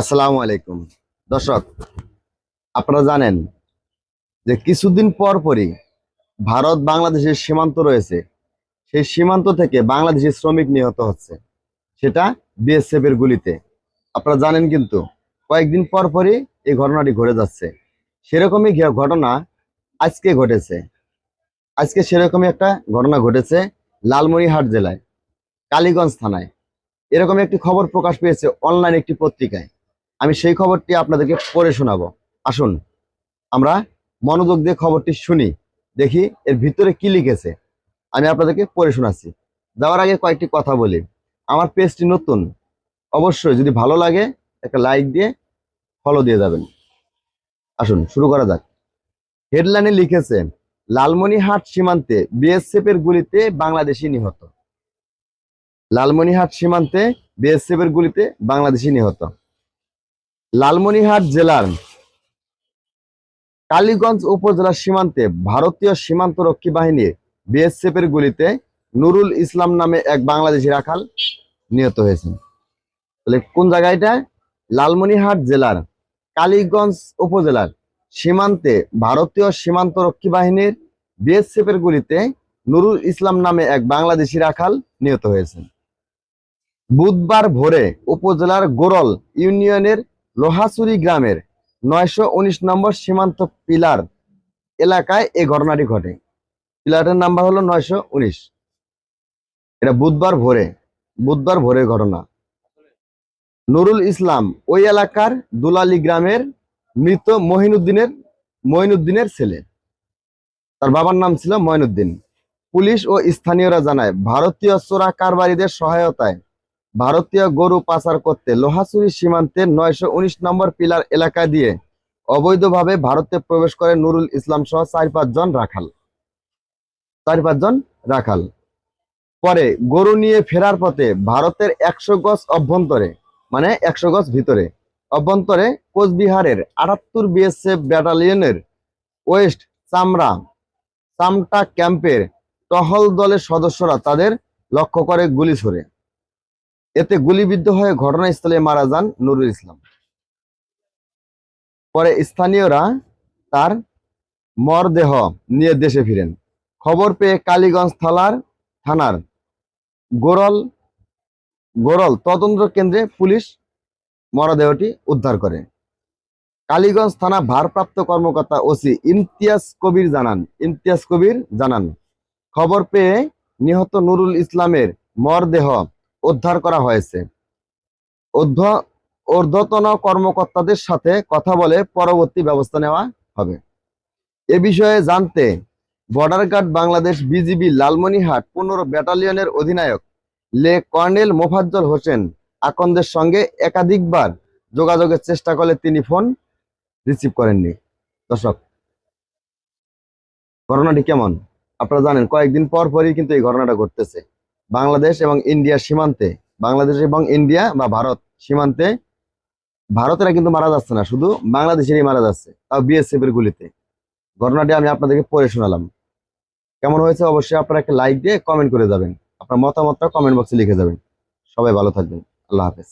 আসসালামু আলাইকুম। দর্শক, আপনারা জানেন যে কিছুদিন পর পরই ভারত বাংলাদেশের সীমান্ত রয়েছে। সেই সীমান্ত থেকে বাংলাদেশের শ্রমিক নিহত হচ্ছে। সেটা বিএসএফ এর গুলিতে। আপনারা জানেন কিন্তু কয়েকদিন পর পরই এই ঘটনাটি ঘটে যাচ্ছে। সেরকমই ঘটনা আজকে ঘটেছে। আজকে সেরকমই একটা ঘটনা ঘটেছে লালমনিরহাট জেলায়, কালীগঞ্জ থানায়। এরকম একটি খবর প্রকাশ পেয়েছে অনলাইন একটি পত্রিকায়। আমি সেই খবরটি আপনাদেরকে পড়ে শোনাবো। আসুন, আমরা মনোযোগ দিয়ে খবরটি শুনি, দেখি এর ভিতরে কি লিখেছে। আমি আপনাদেরকে পড়ে শোনাচ্ছি। যাওয়ার আগে কয়েকটি কথা বলি। আমার পেজটি নতুন। অবশ্যই যদি ভালো লাগে, একটা লাইক দিয়ে ফলো দিয়ে যাবেন। আসুন, শুরু করা যাক। হেডলাইনে লিখেছে লালমনিহাট সীমান্তে বিএসএফ এর গুলিতে বাংলাদেশি নিহত। লালমনিহাট সীমান্তে বিএসএফ এর গুলিতে বাংলাদেশি নিহত। লালমনিরহাট জেলার কালীগঞ্জ উপজেলার সীমান্তে ভারতীয় সীমান্তরক্ষী বাহিনীর বিএসএফ এর গুলিতে নুরুল ইসলাম নামে এক বাংলাদেশি রাখাল নিহত হয়েছেন। তাহলে কোন জায়গাটা লালমনিরহাট জেলার কালীগঞ্জ উপজেলার সীমান্তে ভারতীয় সীমান্তরক্ষী বাহিনীর বিএসএফ এর গুলিতে নুরুল ইসলাম নামে এক বাংলাদেশি রাখাল নিহত হয়েছেন। বুধবার ভোরে উপজেলার গোরল ইউনিয়নের লোহাচুরি গ্রামের নয়শো উনিশ নম্বর সীমান্ত পিলার এলাকায় এই ঘটনাটি ঘটে। পিলারের নাম্বার হলো নয়শো উনিশ। এটা বুধবার ভোরে, বুধবার ভোরের ঘটনা। নুরুল ইসলাম ওই এলাকার দুলালি গ্রামের মৃত মহিনুদ্দিনের মঈনুদ্দিনের ছেলে। তার বাবার নাম ছিল মঈনুদ্দিন পুলিশ ও স্থানীয়রা জানায়, ভারতীয় চোরা কারবারিদের সহায়তায় ভারতীয় গরু পাচার করতে লোহাচুরি সীমান্তের নয়শো উনিশ নম্বর পিলার এলাকা দিয়ে অবৈধভাবে ভারতে প্রবেশ করে নুরুল ইসলাম সহ চার পাঁচজন রাখাল। চার পাঁচজন রাখাল। পরে গরু নিয়ে ফেরার পথে ভারতের একশো গজ অভ্যন্তরে মানে একশো গজ ভিতরে, অভ্যন্তরে কোচবিহারের আটাত্তর বিএসএফ ব্যাটালিয়নের ওয়েস্ট চামড়া, চামটা ক্যাম্পের টহল দলের সদস্যরা তাদের লক্ষ্য করে গুলি ছোড়ে। এতে গুলিবিদ্ধ হয়ে ঘটনাস্থলে মারা যান নুরুল ইসলাম। পরে স্থানীয়রা তার মরদেহ নিয়ে দেশে ফিরেন। খবর পেয়ে কালীগঞ্জ থানার থানার গোরল গোরল তদন্ত কেন্দ্রে পুলিশ মরদেহটি উদ্ধার করে। কালীগঞ্জ থানা ভারপ্রাপ্ত কর্মকর্তা ওসি ইমতিয়াজ কবির জানান, ইমতিয়াজ কবির জানান, খবর পেয়ে নিহত নুরুল ইসলামের মরদেহ উদ্ধার করা হয়েছে। ঊর্ধ্ব- ঊর্ধ্বতন কর্মকর্তাদের সাথে কথা বলে পরবর্তী ব্যবস্থা নেওয়া হবে। এ বিষয়ে জানতে border guard Bangladesh BGB Lalmonirhat পনেরো ব্যাটালিয়নের অধিনায়ক লে কর্নেল মোফাজ্জল হোসেন আকন্দের সঙ্গে একাধিকবার যোগাযোগের চেষ্টা করলে তিনি ফোন রিসিভ করেননি। দর্শক, ঘটনাটি কেমন? আপনারা জানেন, কয়েকদিন পর পরই কিন্তু এই ঘটনাটা ঘটতেছে। বাংলাদেশ এবং ইন্ডিয়া সীমান্তে, বাংলাদেশ এবং ইন্ডিয়া বা ভারত সীমান্তে, ভারতেরা কিন্তু মারা যাচ্ছে না, শুধু বাংলাদেশেরই মারা যাচ্ছে, তাও বিএসএফ এর গুলিতে। ঘটনাটি আমি আপনাদেরকে পড়ে শোনালাম। কেমন হয়েছে অবশ্যই আপনারা একটা লাইক দিয়ে কমেন্ট করে যাবেন। আপনার মতামতটা কমেন্ট বক্সে লিখে যাবেন। সবাই ভালো থাকবেন। আল্লাহ হাফেজ।